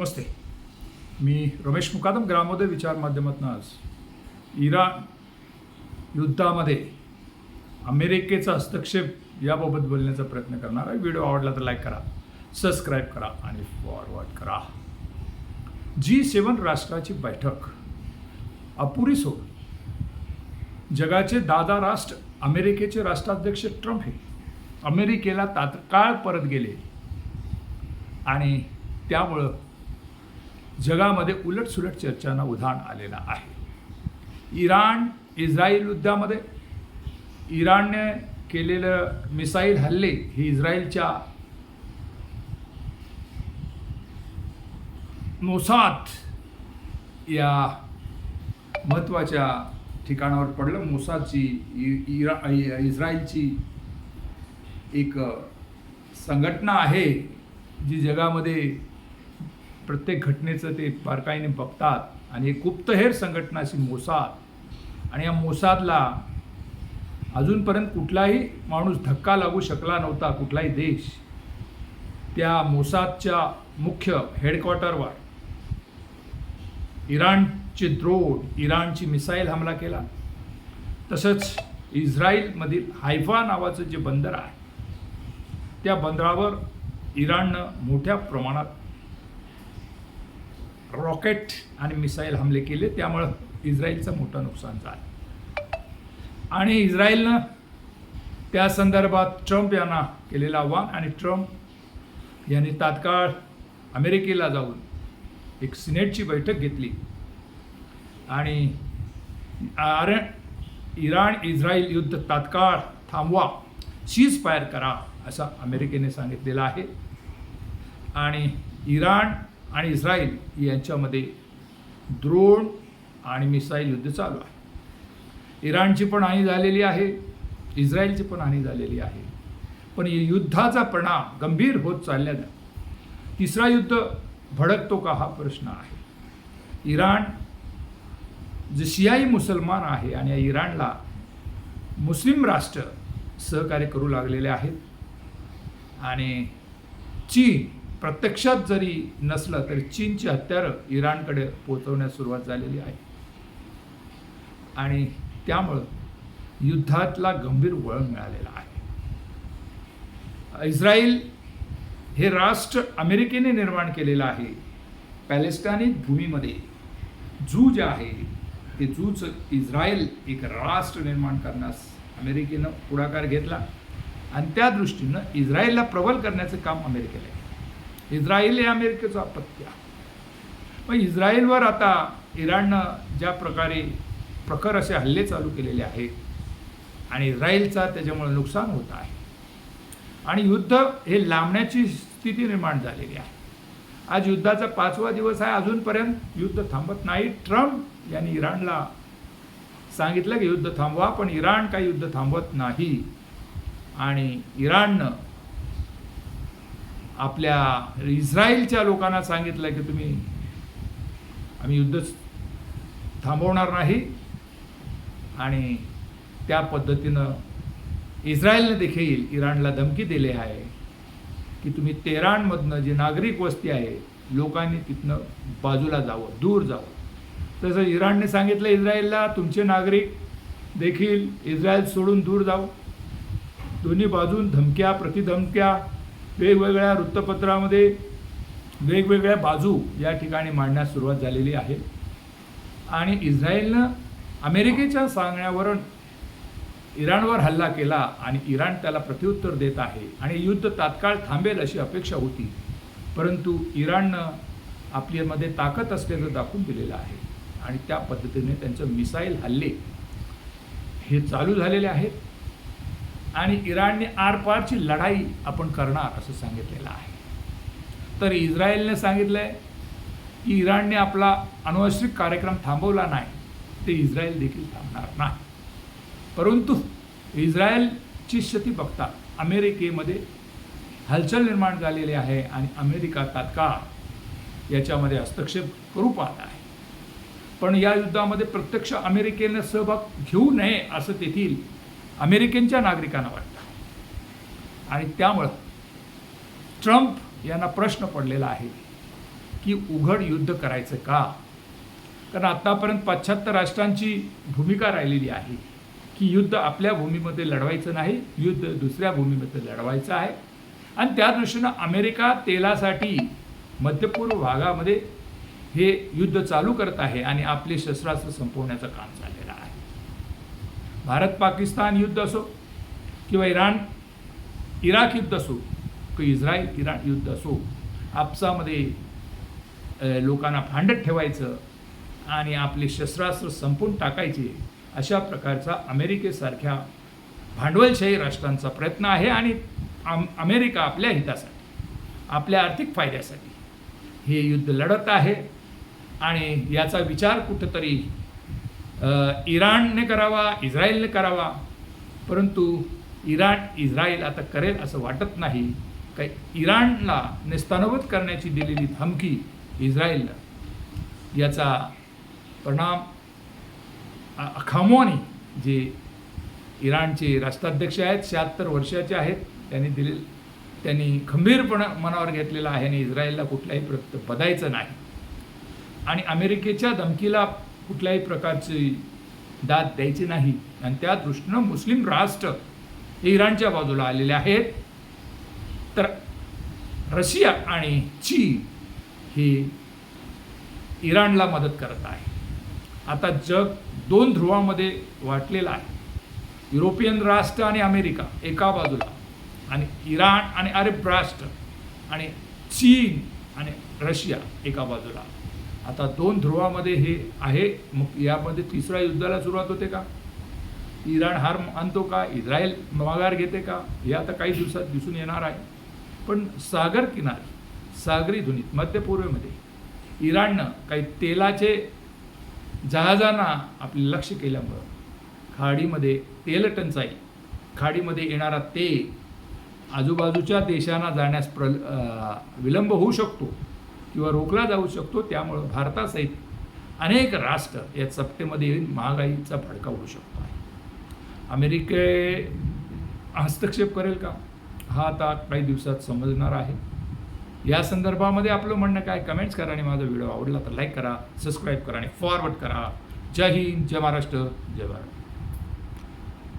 नमस्ते. मी रमेश मुकादम ग्रामोदय विचार माध्यमातून आज इराण युद्धामध्ये अमेरिकेचा हस्तक्षेप याबाबत बोलण्याचा प्रयत्न करणार आहे. व्हिडिओ आवडला तर लाईक करा सबस्क्राईब करा आणि फॉरवर्ड करा. जी सेवन राष्ट्राची बैठक अपुरी सोडली जगाचे दादा राष्ट्र अमेरिकेचे राष्ट्राध्यक्ष ट्रम्प हे अमेरिकेला तात्काळ परत गेले. आणि त्यामुळं जगामध्ये उलटसुलट चर्चांना उधाण आलेलं आहे. इराण इस्रायल युद्धामध्ये इराणने केलेलं मिसाईल हल्ले ही इस्रायलच्या मोसाद या महत्त्वाच्या ठिकाणावर पडलं. मोसादची इरा इस्रायलची एक संघटना आहे जी जगामध्ये प्रत्येक घटनेचं ते बारकाईने बघतात आणि एक गुप्तहेर संघटना अशी मोसाद. आणि या मोसादला अजूनपर्यंत कुठलाही माणूस धक्का लागू शकला नव्हता कुठलाही देश. त्या मोसादच्या मुख्य हेडक्वार्टरवर इराणचे द्रोण इराणची मिसाईल हमला केला. तसंच इस्रायलमधील हायफा नावाचं जे बंदर आहे त्या बंदरावर इराणनं मोठ्या प्रमाणात रॉकेट आणि मिसाईल हमले केले त्यामुळं इस्रायलचं मोठं नुकसान झालं. आणि इस्रायलनं त्या संदर्भात ट्रम्प यांना केलेलं आव्हान आणि ट्रम्प यांनी तात्काळ अमेरिकेला जाऊन एक सिनेटची बैठक घेतली. आणि आर इराण इस्रायल युद्ध तात्काळ थांबवा सीज फायर करा असं अमेरिकेने सांगितलेलं आहे. आणि इराण आणि इस्रायल यांच्यामध्ये द्रोण आणि मिसाईल युद्ध चालू आहे. इराणची पण हानी झालेली आहे इस्रायलची पण हानी झालेली आहे. पण युद्धाचा परिणाम गंभीर होत चालल्यानं तिसरा युद्ध भडकतो का हा प्रश्न आहे. इराण जे शियाई मुसलमान आहे आणि या इराणला मुस्लिम राष्ट्र सहकार्य करू लागलेले आहेत आणि चीन प्रत्यक्षात जरी नसलं तरी चीनची हत्यारं इराणकडे पोचवण्यास सुरुवात झालेली आहे. आणि त्यामुळं युद्धातला गंभीर वळण मिळालेला आहे. इस्रायल हे राष्ट्र अमेरिकेने निर्माण केलेलं आहे. पॅलेस्टानी भूमीमध्ये जू जे आहे ते जूच इस्रायल एक राष्ट्र निर्माण करण्यास अमेरिकेनं पुढाकार घेतला. आणि त्या दृष्टीनं इस्रायलला प्रबल करण्याचं काम अमेरिकेला आहे. इस्रायल हे अमेरिकेचं अपत्य मग इस्रायलवर आता इराणनं ज्या प्रकारे प्रखर असे हल्ले चालू केलेले आहेत आणि इस्रायलचा त्याच्यामुळे नुकसान होत आहे. आणि युद्ध हे लांबण्याची स्थिती निर्माण झालेली आहे. आज युद्धाचा पाचवा दिवस आहे अजूनपर्यंत. युद्ध थांबत नाही. ट्रम्प यांनी इराणला सांगितलं की युद्ध थांबवा पण इराण काही युद्ध थांबवत नाही. आणि इराणनं आपल्या इस्रायलच्या लोकांना सांगितलं की तुम्ही आम्ही युद्ध थांबवणार नाही. आणि त्या पद्धतीनं इस्रायलने देखील इराणला धमकी दिली आहे की तुम्ही तेरानमधनं जी नागरिक वस्ती आहे लोकांनी तिथनं बाजूला जावं दूर जावं. तसं इराणने सांगितलं इस्रायलला तुमचे नागरिक देखील इस्रायल सोडून दूर जावं. दोन्ही बाजून धमक्या प्रतिधमक्या वेगवेगळ्या वृत्तपत्रामध्ये वेगवेगळ्या बाजू या ठिकाणी मांडण्यास सुरुवात झालेली आहे. आणि इस्रायलनं अमेरिकेच्या सांगण्यावरून इराणवर हल्ला केला आणि इराण त्याला प्रत्युत्तर देत आहे. आणि युद्ध तात्काळ थांबेल अशी अपेक्षा होती. परंतु इराणनं आपल्यामध्ये ताकद असलेलं दाखवून दिलेलं आहे. आणि त्या पद्धतीने त्यांचं मिसाईल हल्ले हे चालू झालेले आहेत. आणि इराणने आरपारची लढाई आपण करणार असं सांगितलेलं आहे. तर इस्रायलने सांगितलं आहे की इराणने आपला अनुवांशिक कार्यक्रम थांबवला नाही ते इस्रायल देखील थांबणार नाही. परंतु इस्रायलची स्थिती बघता अमेरिकेमध्ये हलचल निर्माण झालेली आहे आणि अमेरिका तात्काळ याच्यामध्ये हस्तक्षेप करू पाहत आहे. पण या युद्धामध्ये प्रत्यक्ष अमेरिकेनं सहभाग घेऊ नये असं तेथील अमेरिकेच्या नागरिकांना वाटतं. आणि त्यामुळं ट्रम्प यांना प्रश्न पडलेला आहे की उघड युद्ध करायचं का? कारण आत्तापर्यंत पाश्चात्य राष्ट्रांची भूमिका राहिलेली आहे की युद्ध आपल्या भूमीमध्ये लढवायचं नाही युद्ध दुसऱ्या भूमीमध्ये लढवायचं आहे. आणि त्या दृष्टीनं अमेरिका तेलासाठी मध्यपूर्व भागामध्ये हे युद्ध चालू करत आहे आणि आपले शस्त्रास्त्र संपवण्याचं काम चाललेलं आहे. भारत पाकिस्तान युद्ध असो किंवा इराण इराक युद्ध असो किंवा इस्रायल इराण युद्ध असो आपसामध्ये लोकांना भांडत ठेवायचं आणि आपले शस्त्रास्त्र संपून टाकायचे अशा प्रकारचा अमेरिकेसारख्या भांडवलशाही राष्ट्रांचा प्रयत्न आहे आणि आम अमेरिका आपल्या हितासाठी आपल्या आर्थिक फायद्यासाठी हे युद्ध लढत आहे. आणि याचा विचार कुठंतरी इराणने करावा इस्रायलने करावा. परंतु इराण इस्रायल आता करेल असं वाटत नाही. काय इराणला नेस्तानवत करण्याची दिलेली धमकी इस्रायलला. याचा परिणाम अखामोनी जे इराणचे राष्ट्राध्यक्ष आहेत शहात्तर वर्षाचे आहेत त्यांनी दिले त्यांनी खंबीरपणा मनावर घेतलेला आहे आणि इस्रायलला कुठलाही प्रत बदायचं नाही. आणि अमेरिकेच्या धमकीला कुठल्याही प्रकारची दाद द्यायची नाही. आणि त्या दृष्टीनं मुस्लिम राष्ट्र हे इराणच्या बाजूला आलेले आहेत. तर रशिया आणि चीन हे इराणला मदत करत आहे. आता जग दोन ध्रुवामध्ये वाटलेलं आहे. युरोपियन राष्ट्र आणि अमेरिका एका बाजूला आणि इराण आणि अरब राष्ट्र आणि चीन आणि रशिया एका बाजूला. आता दोन ध्रुवामध्ये हे आहे मग यामध्ये तिसऱ्या युद्धाला सुरुवात होते का? इराण हार आणतो का? इस्रायल माघार घेते का? हे आता काही दिवसात दिसून येणार आहे. पण सागर किनारी सागरी धुनीत मध्य पूर्वेमध्ये इराणनं काही तेलाचे जहाजांना आपले लक्ष केल्यामुळं खाडीमध्ये तेल टंचाई खाडीमध्ये येणारा तेल आजूबाजूच्या देशांना जाण्यास प्र विलंब होऊ शकतो. किंवा रोखला जाऊ शकतो त्यामुळं भारतासहित अनेक राष्ट्र या सप्तेमध्ये येऊन महागाईचा फडका होऊ शकतो. आहे अमेरिके हस्तक्षेप करेल का? हा आता काही दिवसात समजणार आहे. या संदर्भामध्ये आपलं म्हणणं काय? कमेंट्स करा आणि माझा व्हिडिओ आवडला तर लाईक करा सबस्क्राईब करा आणि फॉरवर्ड करा. जय हिंद जय महाराष्ट्र जय भारत.